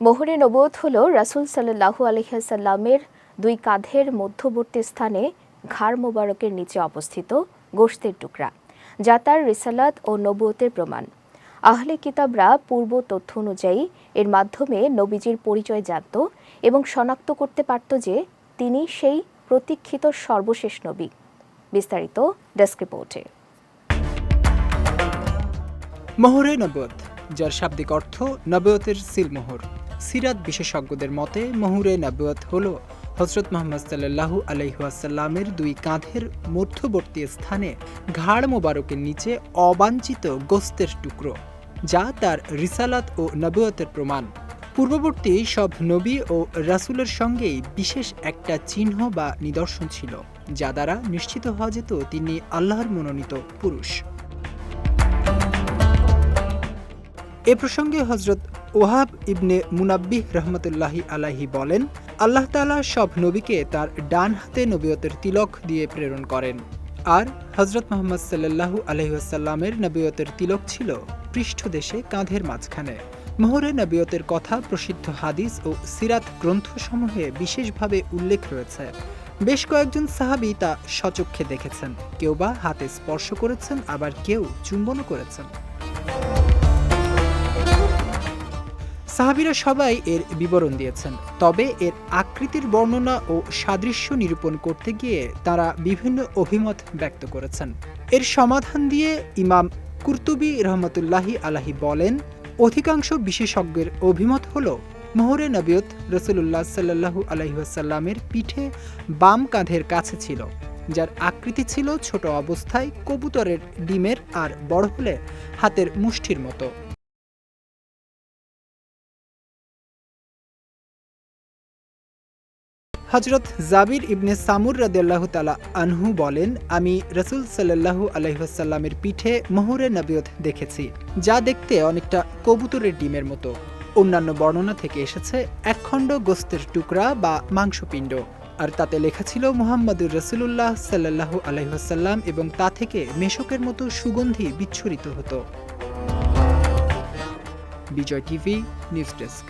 মোহরে নবত হল রাসুল সাল্লাহু আলহিহাসাল্লামের দুই কাঁধের মধ্যবর্তী স্থানে ঘাড় মোবারকের নিচে অবস্থিত গোশতের টুকরা, যা তার রিসালাত ও নবুয়তের প্রমাণ। আহলে কিতাবরা পূর্ব তথ্য অনুযায়ী এর মাধ্যমে নবীজির পরিচয় জানত এবং শনাক্ত করতে পারত যে তিনি সেই প্রতীক্ষিত সর্বশেষ নবী। বিস্তারিত ডেস্ক রিপোর্টে। মোহরে নবত যার শাব্দিক অর্থ নবয়তের সিলমোহর। সিরাত বিশেষজ্ঞদের মতে, মহুরে নবয়ত হল হজরত মোহাম্মদ সাল্লাহু আলহিহাসাল্লামের দুই কাঁধের মধ্যবর্তী স্থানে ঘাড় মোবারকের নিচে অবাঞ্ছিত গোস্তের টুকরো, যা তার রিসালাত ও নবয়তের প্রমাণ। পূর্ববর্তী সব নবী ও রাসূলের সঙ্গেই বিশেষ একটা চিহ্ন বা নিদর্শন ছিল, যা দ্বারা নিশ্চিত হওয়া যেত তিনি আল্লাহর মনোনীত পুরুষ। এ প্রসঙ্গে হজরত ওহাব ইবনে মুনাব্বিহ রহমতুল্লাহি আলাহি বলেন, আল্লাহ তালা সব নবীকে তার ডান হাতে নবীয়তের তিলক দিয়ে প্রেরণ করেন। আর হজরত মোহাম্মদ সাল্লাল্লাহু আলহিহাসাল্লামের নবীয়তের তিলক ছিল পৃষ্ঠদেশে কাঁধের মাঝখানে। মোহরে নবীয়তের কথা, প্রসিদ্ধ হাদিস ও সিরাত গ্রন্থসমূহে বিশেষভাবে উল্লেখ রয়েছে। বেশ কয়েকজন সাহাবি তা সচক্ষে দেখেছেন। কেউ বা হাতে স্পর্শ করেছেন, আবার কেউ চুম্বনও করেছেন। সাহাবিরা সবাই এর বিবরণ দিয়েছেন। তবে এর আকৃতির বর্ণনা ও সাদৃশ্য নিরূপণ করতে গিয়ে তারা বিভিন্ন অভিমত ব্যক্ত করেছেন। এর সমাধান দিয়ে ইমাম কুর্তুবি রহমতুল্লাহি আলাহি বলেন, অধিকাংশ বিশেষজ্ঞের অভিমত হল, মোহরে নবিয়ত রসুল্লাহ সাল্লাহু আলহিহাসাল্লামের পিঠে বাম কাঁধের কাছে ছিল, যার আকৃতি ছিল ছোট অবস্থায় কবুতরের ডিমের আর বড় হলে হাতের মুষ্টির মতো। হজরত জাবির ইবনে সামুর রাদিয়াল্লাহ তালা আনহু বলেন, আমি রসুল সাল্লাহু আলহিহাসাল্লামের পিঠে মোহরে নবিয়ত দেখেছি, যা দেখতে অনেকটা কবুতরের ডিমের মতো। অন্যান্য বর্ণনা থেকে এসেছে, একখণ্ড গোস্তের টুকরা বা মাংসপিণ্ড। আর তাতে লেখা ছিল, মুহাম্মদুর রসুল্লাহ সাল্লাহু আলহিহাসাল্লাম এবং তা থেকে মেশকের মতো সুগন্ধি বিচ্ছুরিত হতো। Bijoy TV, news desk.